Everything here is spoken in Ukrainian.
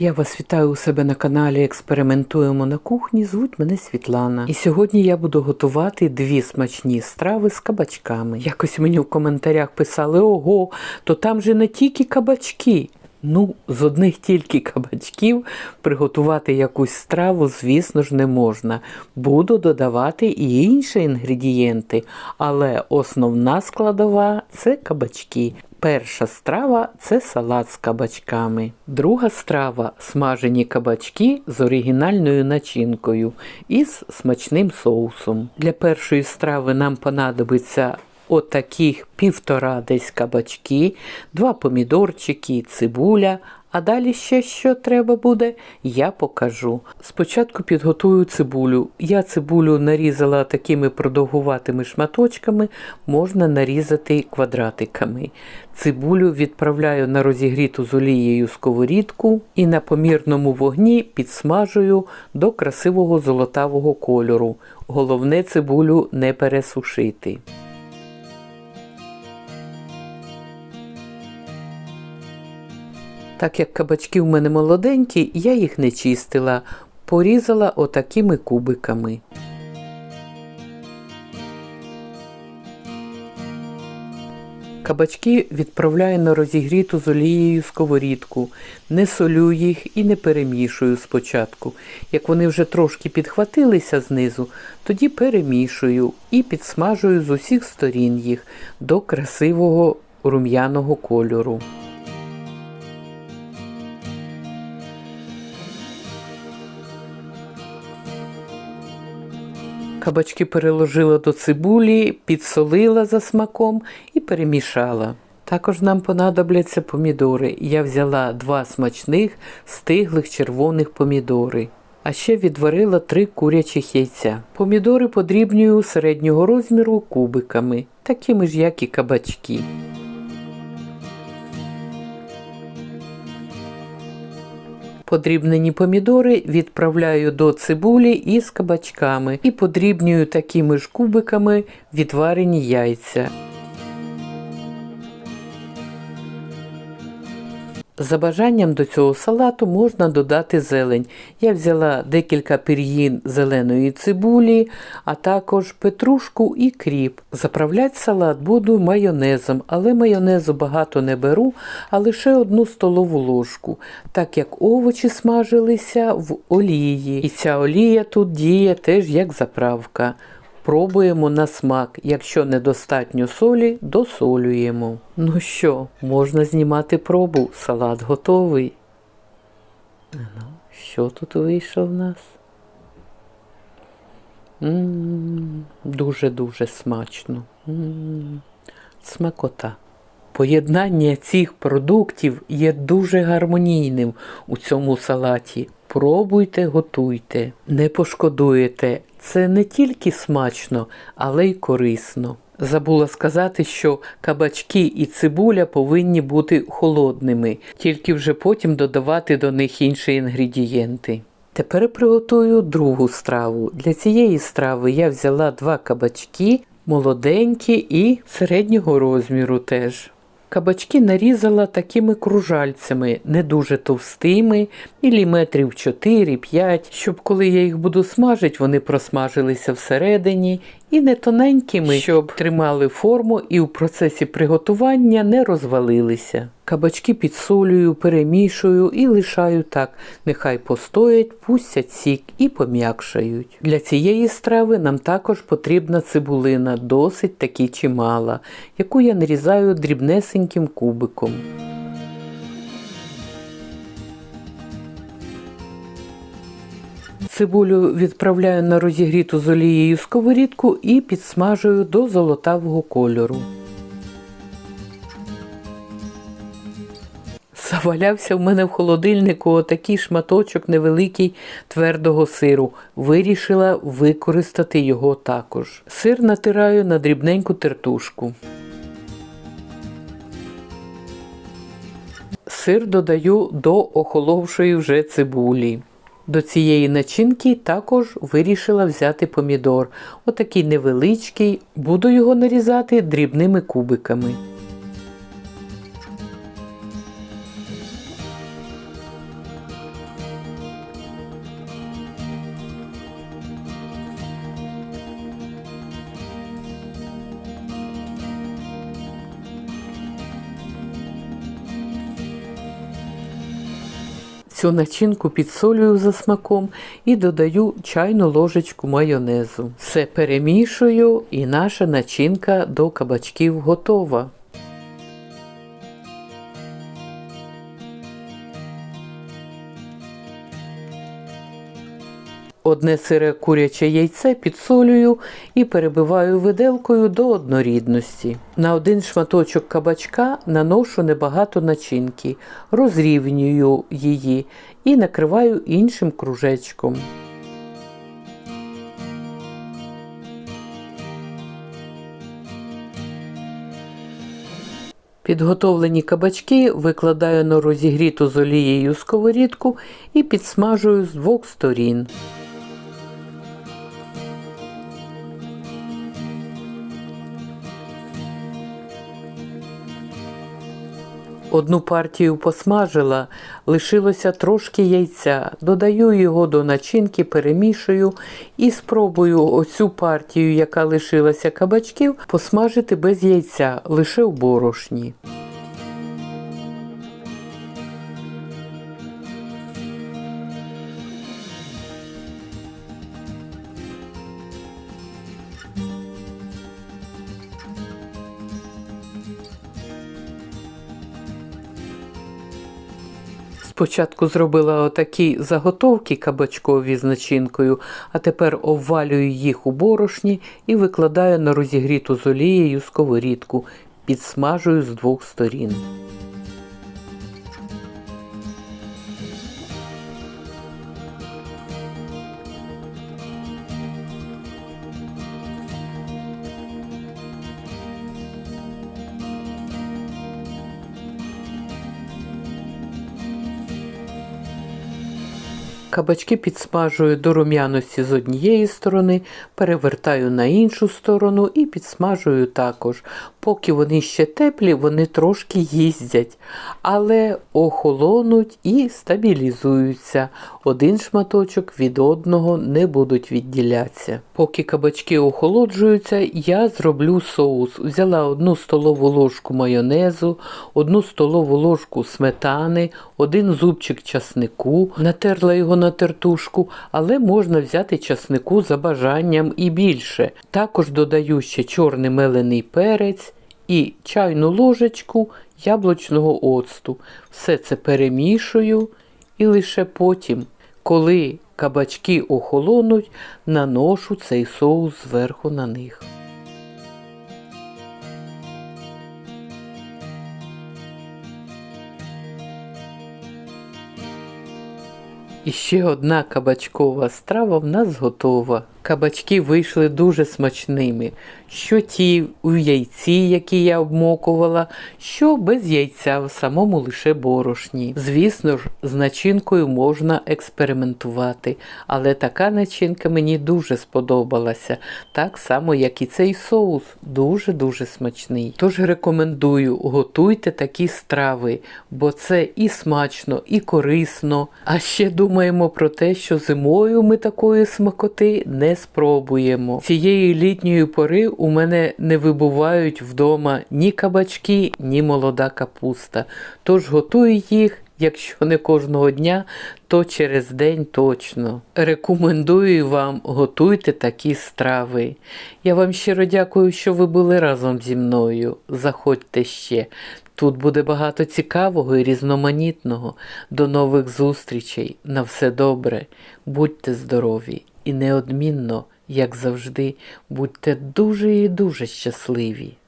Я вас вітаю у себе на каналі Експериментуємо на кухні. Звуть мене Світлана. І сьогодні я буду готувати дві смачні страви з кабачками. Якось мені в коментарях писали: ого, то там же не тільки кабачки. Ну, з одних тільки кабачків приготувати якусь страву, звісно ж, не можна. Буду додавати і інші інгредієнти, але основна складова це кабачки. Перша страва це салат з кабачками. Друга страва смажені кабачки з оригінальною начинкою і з смачним соусом. Для першої страви нам понадобиться отаких півтора десь кабачки, два помідорчики, цибуля. А далі ще що треба буде, я покажу. Спочатку підготую цибулю. Я цибулю нарізала такими продовгуватими шматочками, можна нарізати квадратиками. Цибулю відправляю на розігріту з олією сковорідку і на помірному вогні підсмажую до красивого золотавого кольору. Головне цибулю не пересушити. Так як кабачки в мене молоденькі, я їх не чистила, порізала отакими кубиками. Кабачки відправляю на розігріту з олією сковорідку, не солю їх і не перемішую спочатку. Як вони вже трошки підхватилися знизу, тоді перемішую і підсмажую з усіх сторін їх до красивого рум'яного кольору. Кабачки переложила до цибулі, підсолила за смаком і перемішала. Також нам понадобляться помідори. Я взяла два смачних стиглих червоних помідори. А ще відварила три курячих яйця. Помідори подрібнюю середнього розміру кубиками, такими ж, як і кабачки. Подрібнені помідори відправляю до цибулі із кабачками і подрібнюю такими ж кубиками відварені яйця. За бажанням до цього салату можна додати зелень. Я взяла декілька пір'їн зеленої цибулі, а також петрушку і кріп. Заправляти салат буду майонезом, але майонезу багато не беру, а лише одну столову ложку, так як овочі смажилися в олії. І ця олія тут діє теж як заправка. Пробуємо на смак. Якщо недостатньо солі, досолюємо. Ну що, можна знімати пробу. Салат готовий. Ну, що тут вийшло в нас? Дуже-дуже смачно. М, Смакота. Поєднання цих продуктів є дуже гармонійним у цьому салаті. Пробуйте, готуйте, не пошкодуєте. Це не тільки смачно, але й корисно. Забула сказати, що кабачки і цибуля повинні бути холодними, тільки вже потім додавати до них інші інгредієнти. Тепер приготую другу страву. Для цієї страви я взяла два кабачки, молоденькі і середнього розміру теж. Кабачки нарізала такими кружальцями, не дуже товстими, міліметрів 4-5, щоб коли я їх буду смажити, вони просмажилися всередині, і не тоненькими, щоб тримали форму і в процесі приготування не розвалилися. Кабачки підсолюю, перемішую і лишаю так. Нехай постоять, пустять сік і пом'якшають. Для цієї страви нам також потрібна цибулина, досить таки чимала, яку я нарізаю дрібнесеньким кубиком. Цибулю відправляю на розігріту з олією сковорідку і підсмажую до золотавого кольору. Завалявся в мене в холодильнику отакий шматочок невеликий твердого сиру. Вирішила використати його також. Сир натираю на дрібненьку тертушку. Сир додаю до охоловшої вже цибулі. До цієї начинки також вирішила взяти помідор. Отакий невеличкий, буду його нарізати дрібними кубиками. Цю начинку підсолюю за смаком і додаю чайну ложечку майонезу. Все перемішую, і наша начинка до кабачків готова. Одне сире куряче яйце підсолюю і перебиваю виделкою до однорідності. На один шматочок кабачка наношу небагато начинки, розрівнюю її і накриваю іншим кружечком. Підготовлені кабачки викладаю на розігріту з олією сковорідку і підсмажую з двох сторін. Одну партію посмажила, лишилося трошки яйця. Додаю його до начинки, перемішую і спробую оцю партію, яка лишилася кабачків, посмажити без яйця, лише в борошні. Спочатку зробила отакі заготовки кабачкові з начинкою, а тепер обвалюю їх у борошні і викладаю на розігріту з олією сковорідку, підсмажую з двох сторін. Кабачки підсмажую до рум'яності з однієї сторони, перевертаю на іншу сторону і підсмажую також. Поки вони ще теплі, вони трошки їздять, але охолонуть і стабілізуються. Один шматочок від одного не будуть відділятися. Поки кабачки охолоджуються, я зроблю соус. Взяла одну столову ложку майонезу, одну столову ложку сметани, один зубчик часнику, натерла його на тертушку, але можна взяти часнику за бажанням і більше. Також додаю ще чорний мелений перець і чайну ложечку яблучного оцту. Все це перемішую і лише потім, коли кабачки охолонуть, наношу цей соус зверху на них. І ще одна кабачкова страва в нас готова. Кабачки вийшли дуже смачними. Що ті у яйці, які я обмокувала, що без яйця в самому лише борошні. Звісно ж, з начинкою можна експериментувати, але така начинка мені дуже сподобалася, так само, як і цей соус, дуже-дуже смачний. Тож рекомендую, готуйте такі страви, бо це і смачно, і корисно. А ще думаємо про те, що зимою ми такої смакоти не спробуємо. Цієї літньої пори у мене не вибувають вдома ні кабачки, ні молода капуста. Тож готую їх. Якщо не кожного дня, то через день точно. Рекомендую вам готуйте такі страви. Я вам щиро дякую, що ви були разом зі мною. Заходьте ще. Тут буде багато цікавого і різноманітного. До нових зустрічей. На все добре. Будьте здорові і неодмінно, як завжди, будьте дуже і дуже щасливі.